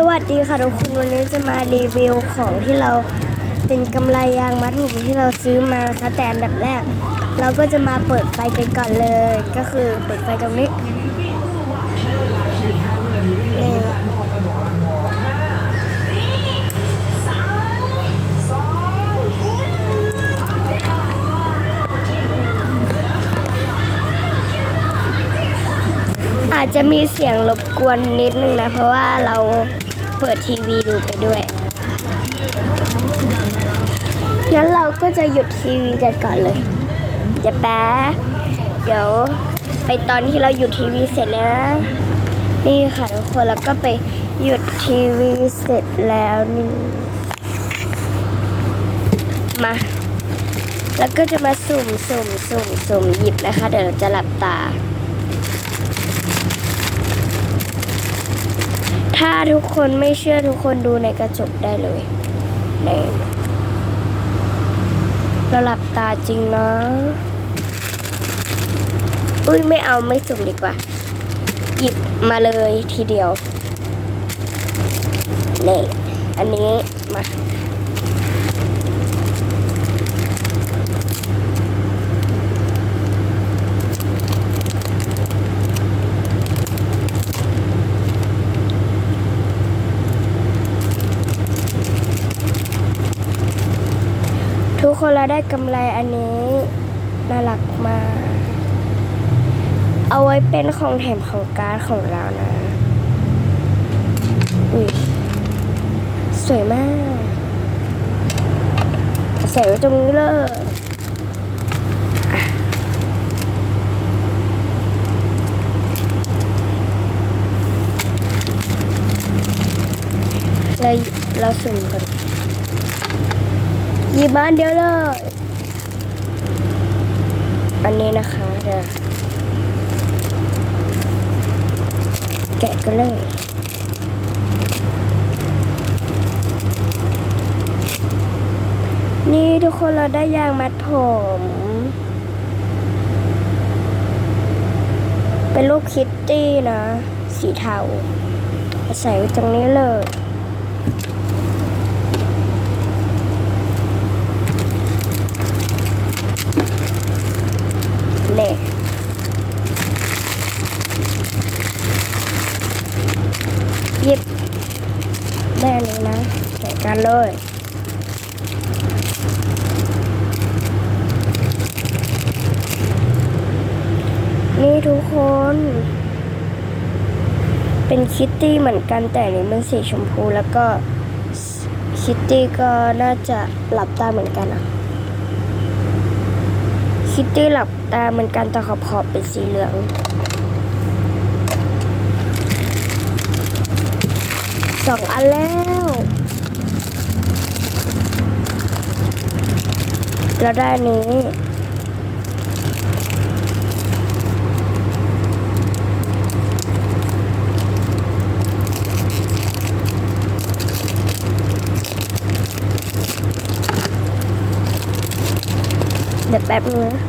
สวัสดีค่ะทุกคนวันนี้จะมารีวิวของที่เราเป็นกำไรยางมัดผมที่เราซื้อมานะคะแต่อันดับแรก เราก็จะมาเปิดไฟกันก่อนเลย ก็คือเปิดไฟตรงนี้นี่อาจจะมีเสียงรบกวนนิดนึงนะ เพราะว่าเรา เปิดทีวีดูไปด้วย งั้นเราก็จะหยุดทีวีกันก่อนเลย เดี๋ยวแป๊บเดี๋ยวไปตอนที่เราหยุดทีวีเสร็จแล้วนะนี่ค่ะทุกคนแล้วก็ไปหยุดทีวีเสร็จแล้วนี่มา แล้วก็จะมาสุ่มสุ่มสุ่มสุ่มหยิบนะคะ เดี๋ยวเราจะหลับตา ถ้าทุกคนไม่เชื่อทุกคนดูในกระจกได้เลยนี่เราหลับตาจริงเนาะอุ้ยไม่เอาไม่สุ่มดีกว่า หยิบมาเลยทีเดียวนี่อันนี้มา คนเราได้กำไรอันนี้น่ารักมาก เอาไว้เป็นของแถมของการ์ดของเรานะ อุ้ยสวยมากใส่ไว้ตรงนี้เลยเลยเราสุ่มกัน ยิบมานเดียวเลย อันนี้นะคะเดี๋ยวแกะกันเลยนี่ทุกคนเราได้ยางมัดผม เป็นรูปคิตตี้นะ สีเทา ใส่ไว้ตรงนี้เลย เน่หยิบได้อันนี้นะใส่กันเลยนี่ทุกคน เป็นคิตตี้เหมือนกันแต่นนี้เป็นสีชมพูแล้วก็คิตตี้ก็น่าจะหลับตาเหมือนกันอะ คิตตี้หลับตาเหมือนกันแต่ขอบขอบเป็นสีเหลือง สองอันแล้ว เราได้นี้ เดี๋ยวแป๊บนึงนะ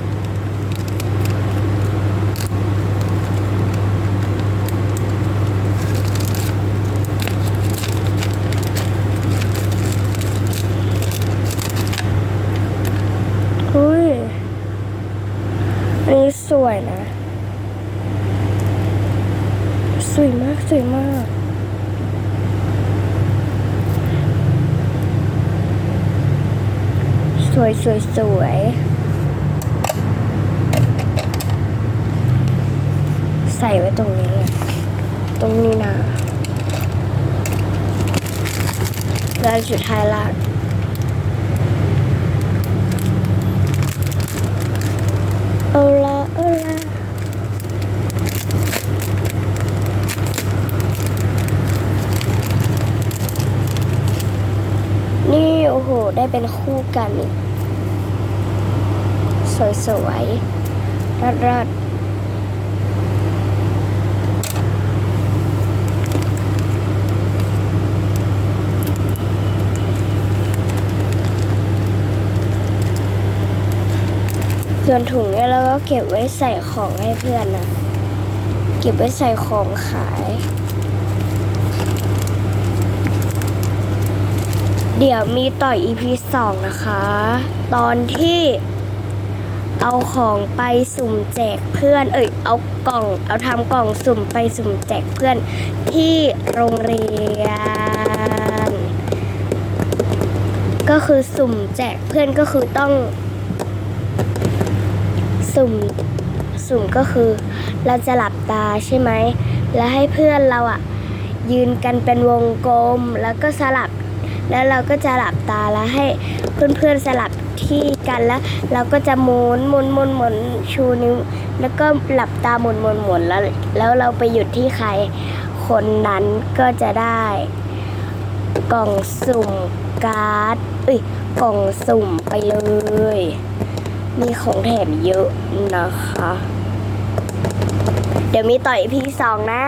อุ้ย อันนี้สวยนะ สวยมาก สวยมากสวยสวยสวย ใส่ไว้ตรงนี้ ตรงนี้นะแล้วสุดท้ายละเอาละเอาละนี่โอ้โห ได้เป็นคู่กัน สวยๆรัดๆ ส่วนถุงเนี่ยเราก็เก็บไว้ใส่ของให้เพื่อนนะเก็บไว้ใส่ของขาย เดี๋ยวมีต่อย EP สองนะคะ ตอนที่เอาของไปสุ่มแจกเพื่อน เอ้ย เอากล่อง เอาทำกล่องสุ่มไปสุ่มแจกเพื่อนที่โรงเรียน ก็คือสุ่มแจกเพื่อนก็คือต้อง สุ่มสุ่มก็คือเราจะหลับตาใช่ไหม แล้วให้เพื่อนเราอะยืนกันเป็นวงกลมแล้วก็สลับ แล้วเราก็จะหลับตาแล้วให้เพื่อนๆสลับที่กันแล้ว เราก็จะหมุนหมุนหมุนหมุนชูนิ้ว แล้วก็หลับตาหมุนหมุนหมุนแล้ว แล้วเราไปหยุดที่ใคร คนนั้นก็จะได้ กล่องสุ่มการ์ดเอ้ยกล่องสุ่มไปเลย มีของแถมเยอะนะคะ เดี๋ยวมีต่อยพีสองนะ